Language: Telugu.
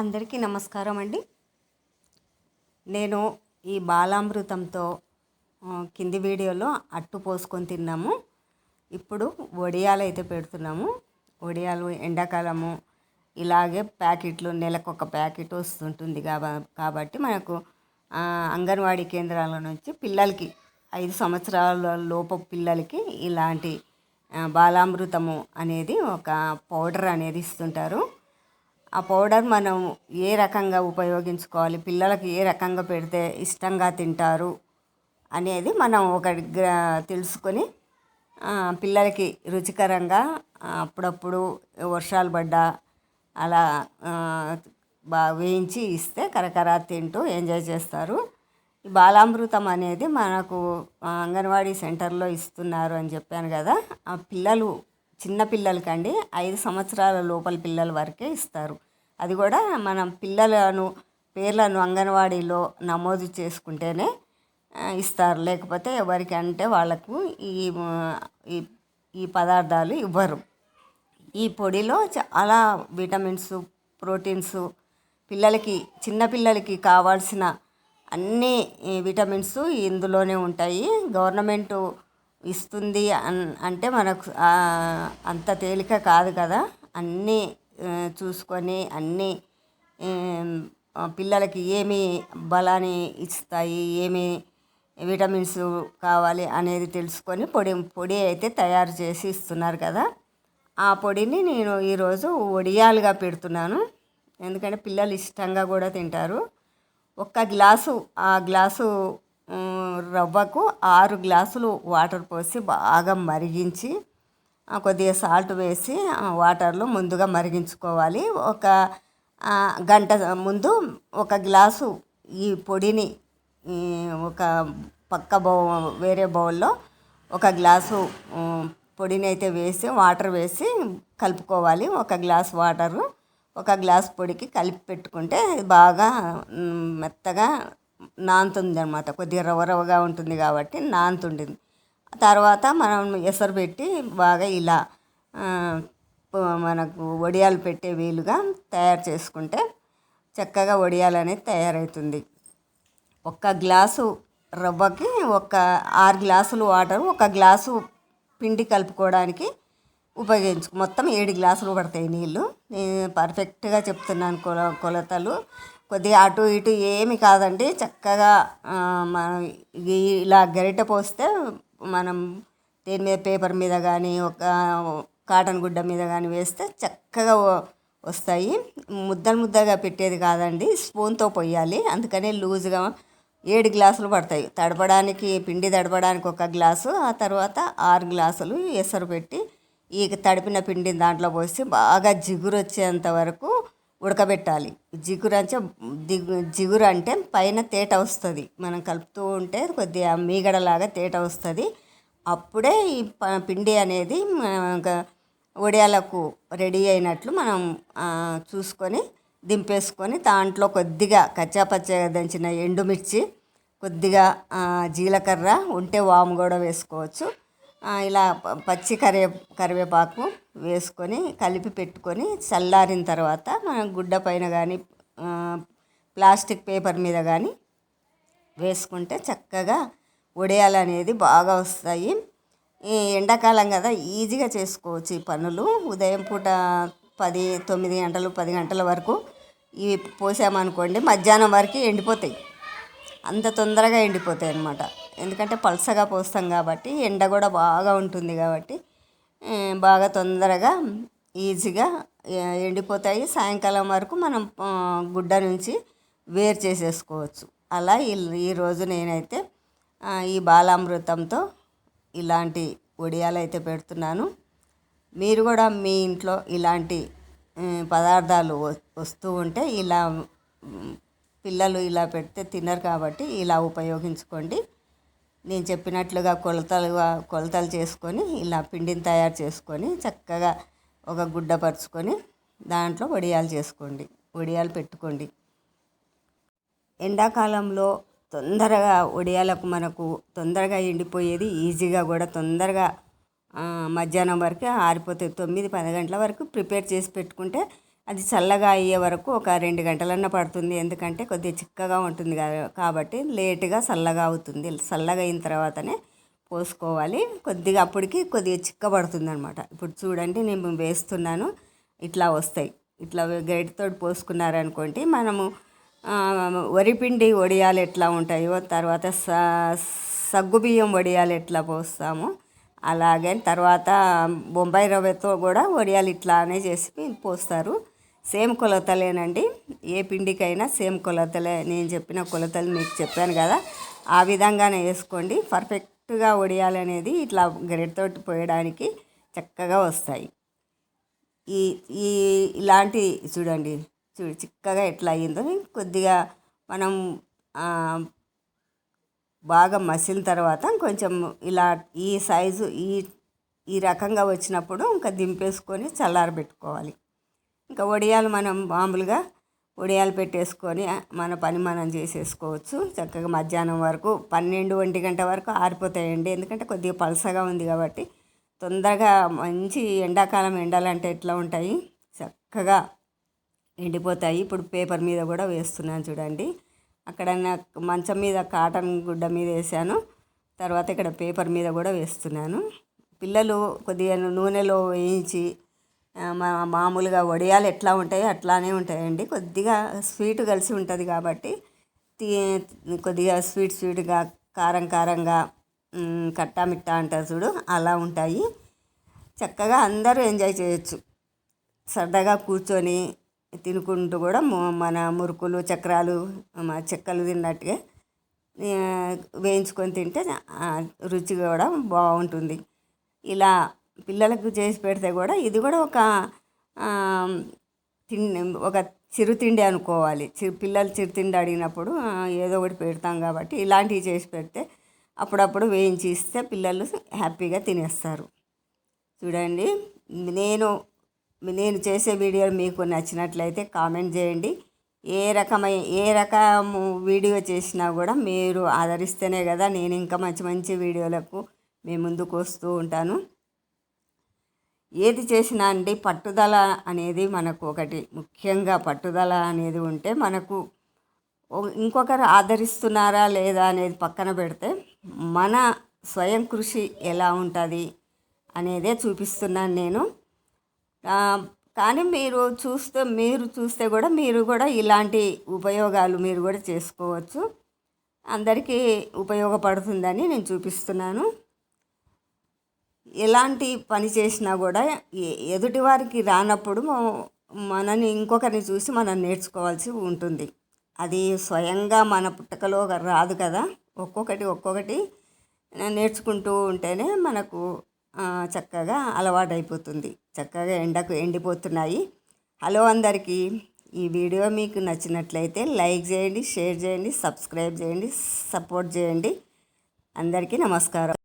అందరికీ నమస్కారం అండి. నేను ఈ బాలామృతంతో కింది వీడియోలో అట్టు పోసుకొని తిన్నాము. ఇప్పుడు వడియాలు అయితే పెడుతున్నాము. వడియాలు ఎండాకాలము ఇలాగే ప్యాకెట్లు నెలకు ఒక ప్యాకెట్ వస్తుంటుంది కాబ- కాబట్టి మనకు అంగన్వాడీ కేంద్రాల నుంచి పిల్లలకి ఐదు సంవత్సరాల లోపు పిల్లలకి ఇలాంటి బాలామృతము అనేది ఒక పౌడర్ అనేది ఇస్తుంటారు. ఆ పౌడర్ మనం ఏ రకంగా ఉపయోగించుకోవాలి? పిల్లలకి ఏ రకంగా పెడితే ఇష్టంగా తింటారు? అనేది మనం ఒక తెలుసుకొని పిల్లలకి రుచికరంగా అప్పుడప్పుడు వర్షాలు పడ్డా అలా బాగా వేయించి ఇస్తే కరకరా తింటూ ఎంజాయ్ చేస్తారు. ఈ బాలామృతం అనేది మనకు అంగన్వాడీ సెంటర్లో ఇస్తున్నారు అని చెప్పాను కదా ఆ పిల్లలు చిన్న పిల్లలకండి ఐదు సంవత్సరాల లోపల పిల్లల వరకే ఇస్తారు. అది కూడా మనం పిల్లలను పేర్లను అంగన్వాడీలో నమోదు చేసుకుంటేనే ఇస్తారు. లేకపోతే ఎవరికి అంటే వాళ్ళకు ఈ ఈ పదార్థాలు ఇవ్వరు. ఈ పొడిలో చాలా విటమిన్స్ ప్రోటీన్స్ పిల్లలకి చిన్నపిల్లలకి కావాల్సిన అన్ని విటమిన్స్ ఇందులోనే ఉంటాయి. గవర్నమెంటు ఇస్తుంది అన్ అంటే మనకు అంత తేలిక కాదు కదా. అన్నీ చూసుకొని అన్నీ పిల్లలకి ఏమి బలాన్ని ఇస్తాయి ఏమి విటమిన్స్ కావాలి అనేది తెలుసుకొని పొడి పొడి అయితే తయారు చేసి ఇస్తున్నారు కదా. ఆ పొడిని నేను ఈరోజు వడియాలుగా పెడుతున్నాను. ఎందుకంటే పిల్లలు ఇష్టంగా కూడా తింటారు. ఒక్క గ్లాసు ఆ గ్లాసు రవ్వకు ఆరు గ్లాసులు వాటర్ పోసి బాగా మరిగించి కొద్దిగా సాల్ట్ వేసి వాటర్లో ముందుగా మరిగించుకోవాలి. ఒక గంట ముందు ఒక గ్లాసు ఈ పొడిని ఒక పక్క బౌ వేరే బౌల్లో ఒక గ్లాసు పొడిని అయితే వేసి వాటర్ వేసి కలుపుకోవాలి. ఒక గ్లాస్ వాటరు ఒక గ్లాస్ పొడికి కలిపి పెట్టుకుంటే బాగా మెత్తగా నాంతుంది అనమాట కొద్దిగా రవ్వ రవ్వగా ఉంటుంది కాబట్టి నాంతుండింది తర్వాత మనం ఎసరు పెట్టి బాగా ఇలా మనకు వడియాలు పెట్టే వీలుగా తయారు చేసుకుంటే చక్కగా వడియాలు అనేది తయారవుతుంది. ఒక్క గ్లాసు రవ్వకి ఒక ఆరు గ్లాసులు వాటర్ ఒక గ్లాసు పిండి కలుపుకోవడానికి ఉపయోగించు మొత్తం ఏడు గ్లాసులు పడతాయి నీళ్ళు నేను పర్ఫెక్ట్గా చెప్తున్నాను కొల కొలతలు. కొద్దిగా అటు ఇటు ఏమి కాదండి. చక్కగా మనం ఇలా గరిటె పోస్తే మనం దేని మీద పేపర్ మీద కానీ ఒక కాటన్ గుడ్డ మీద కానీ వేస్తే చక్కగా వస్తాయి. ముద్దలు ముద్దగా పెట్టేది కాదండి. స్పూన్తో పొయ్యాలి. అందుకనే లూజ్గా ఏడు గ్లాసులు పడతాయి. తడపడానికి పిండి తడపడానికి ఒక గ్లాసు ఆ తర్వాత ఆరు గ్లాసులు ఎసరు పెట్టి ఈ తడిపిన పిండిని దాంట్లో పోసి బాగా జిగురు వచ్చేంత వరకు ఉడకబెట్టాలి. జిగురు అంటే దిగు జిగురు అంటే పైన తేట వస్తుంది. మనం కలుపుతూ ఉంటే కొద్దిగా మీగడలాగా తేట వస్తుంది. అప్పుడే ఈ ప- పిండి అనేది మన వడియాలకు రెడీ అయినట్లు మనం చూసుకొని దింపేసుకొని దాంట్లో కొద్దిగా కచ్చాపచ్చగా దంచిన ఎండుమిర్చి కొద్దిగా జీలకర్ర ఉంటే వాము కూడా వేసుకోవచ్చు. ఇలా పచ్చి కరివే కరివేపాకు వేసుకొని కలిపి పెట్టుకొని చల్లారిన తర్వాత మనం గుడ్డ పైన కానీ ప్లాస్టిక్ పేపర్ మీద కానీ వేసుకుంటే చక్కగా వడియాలు అనేది బాగా వస్తాయి. ఈ ఎండాకాలం కదా ఈజీగా చేసుకోవచ్చు ఈ పనులు. ఉదయం పూట పది తొమ్మిది గంటలు పది గంటల వరకు ఇవి పోసామనుకోండి మధ్యాహ్నం వరకు ఎండిపోతాయి. అంత తొందరగా ఎండిపోతాయి అన్నమాట. ఎందుకంటే పలసగా పోస్తాం కాబట్టి ఎండ కూడా బాగా ఉంటుంది కాబట్టి బాగా తొందరగా ఈజీగా ఎండిపోతాయి. సాయంకాలం వరకు మనం గుడ్డ నుంచి వేరు చేసేసుకోవచ్చు. అలా ఈ- ఈరోజు నేనైతే ఈ బాలామృతంతో ఇలాంటి వడియాలు అయితే పెడుతున్నాను. మీరు కూడా మీ ఇంట్లో ఇలాంటి పదార్థాలు వస్తూ ఉంటే ఇలా పిల్లలు ఇలా పెడితే తినరు కాబట్టి ఇలా ఉపయోగించుకోండి. నేను చెప్పినట్లుగా కొలతలుగా కొలతలు చేసుకొని ఇలా పిండిని తయారు చేసుకొని చక్కగా ఒక గుడ్డ పరుచుకొని దాంట్లో వడియాలు చేసుకోండి. వడియాలు పెట్టుకోండి. ఎండాకాలంలో తొందరగా వడియాలకు మనకు తొందరగా ఎండిపోయేది ఈజీగా కూడా తొందరగా మధ్యాహ్నం వరకు ఆరిపోతే తొమ్మిది పది గంటల వరకు ప్రిపేర్ చేసి పెట్టుకుంటే అది చల్లగా అయ్యే వరకు ఒక రెండు గంటలన్నా పడుతుంది. ఎందుకంటే కొద్దిగా చిక్కగా ఉంటుంది కాబట్టి లేటుగా చల్లగా అవుతుంది. చల్లగా అయిన తర్వాతనే పోసుకోవాలి. కొద్దిగా అప్పటికి కొద్దిగా చిక్కబడుతుంది అనమాట ఇప్పుడు చూడండి నేను వేస్తున్నాను. ఇట్లా వస్తాయి. ఇట్లా గరిటతో పోసుకున్నారనుకోండి మనము వరిపిండి వడియాలు ఎట్లా ఉంటాయో తర్వాత స సగ్గుబియ్యం వడియాలు ఎట్లా పోస్తామో అలాగే తర్వాత బొంబాయి రవ్వతో కూడా వడియాలు ఇట్లానే చేసి పోస్తారు. సేమ్ కొలతలేనండి. ఏ పిండికైనా సేమ్ కొలతలే. నేను చెప్పిన కొలతలు మీకు చెప్పాను కదా. ఆ విధంగానే వేసుకోండి. పర్ఫెక్ట్గా వడియాలనేది ఇట్లా గరిటతోటి పోయడానికి చక్కగా వస్తాయి. ఈ ఈ ఇలాంటి చూడండి. చూడు చిక్కగా ఎట్లా అయ్యిందో కొద్దిగా మనం బాగా మసిలిన తర్వాత కొంచెం ఇలా ఈ సైజు ఈ ఈ రకంగా వచ్చినప్పుడు ఇంకా దింపేసుకొని చల్లారబెట్టుకోవాలి. ఇంకా వడియాలు మనం మామూలుగా వడియాలు పెట్టేసుకొని మన పని మనం చేసేసుకోవచ్చు. చక్కగా మధ్యాహ్నం వరకు పన్నెండు ఒంటి గంట వరకు ఆరిపోతాయండి. ఎందుకంటే కొద్దిగా పలసగా ఉంది కాబట్టి తొందరగా మంచి ఎండాకాలం ఎండాలంటే ఎట్లా ఉంటాయి? చక్కగా ఎండిపోతాయి. ఇప్పుడు పేపర్ మీద కూడా వేస్తున్నాను చూడండి. అక్కడ నాకు మంచం మీద కాటన్ గుడ్డ మీద వేసాను తర్వాత ఇక్కడ పేపర్ మీద కూడా వేస్తున్నాను. పిల్లలు కొద్దిగా నూనెలో వేయించి మామూలుగా వడియాలు ఎట్లా ఉంటాయో అట్లానే ఉంటాయండి. కొద్దిగా స్వీట్ కలిసి ఉంటుంది కాబట్టి తీ కొద్దిగా స్వీట్ స్వీట్గా కారం కారంగా కట్టా మిట్టా అంటారు చూడు అలా ఉంటాయి. చక్కగా అందరూ ఎంజాయ్ చేయొచ్చు. సరదాగా కూర్చొని తినుకుంటూ కూడా మన మురుకులు చక్రాలు మా చెక్కలు తిన్నట్టుగా వేయించుకొని తింటే రుచి కూడా బాగుంటుంది. ఇలా పిల్లలకు చేసి పెడితే కూడా ఇది కూడా ఒక తిండి ఒక చిరుతిండి అనుకోవాలి. చిరు పిల్లలు చిరుతిండి అడిగినప్పుడు ఏదో ఒకటి పెడతాం కాబట్టి ఇలాంటివి చేసి పెడితే అప్పుడప్పుడు వేయించి ఇస్తే పిల్లలు హ్యాపీగా తినేస్తారు. చూడండి నేను నేను చేసే వీడియోలు మీకు నచ్చినట్లయితే కామెంట్ చేయండి. ఏ రకమైన ఏ రకము వీడియో చేసినా కూడా మీరు ఆదరిస్తేనే కదా నేను ఇంకా మంచి మంచి వీడియోలకు మీ ముందుకు వస్తూ ఉంటాను. ఏది చేసినా అండి పట్టుదల అనేది మనకు ఒకటి ముఖ్యంగా పట్టుదల అనేది ఉంటే మనకు ఇంకొకరు ఆదరిస్తున్నారా లేదా అనేది పక్కన పెడితే మన స్వయం కృషి ఎలా ఉంటుంది అనేదే చూపిస్తున్నాను నేను. కానీ మీరు చూస్తే మీరు చూస్తే కూడా మీరు కూడా ఇలాంటి ఉపయోగాలు మీరు కూడా చేసుకోవచ్చు. అందరికీ ఉపయోగపడుతుందని నేను చూపిస్తున్నాను. ఎలాంటి పని చేసినా కూడా ఎ- ఎదుటి వారికి రానప్పుడు మనని ఇంకొకరిని చూసి మనం నేర్చుకోవాల్సి ఉంటుంది. అది స్వయంగా మన పుట్టకలో రాదు కదా. ఒక్కొక్కటి ఒక్కొక్కటి నేర్చుకుంటూ ఉంటేనే మనకు చక్కగా అలవాటైపోతుంది. చక్కగా ఎండకు ఎండిపోతున్నాయి. హలో అందరికీ. ఈ వీడియో మీకు నచ్చినట్లయితే లైక్ చేయండి షేర్ చేయండి సబ్స్క్రైబ్ చేయండి సపోర్ట్ చేయండి. అందరికీ నమస్కారం.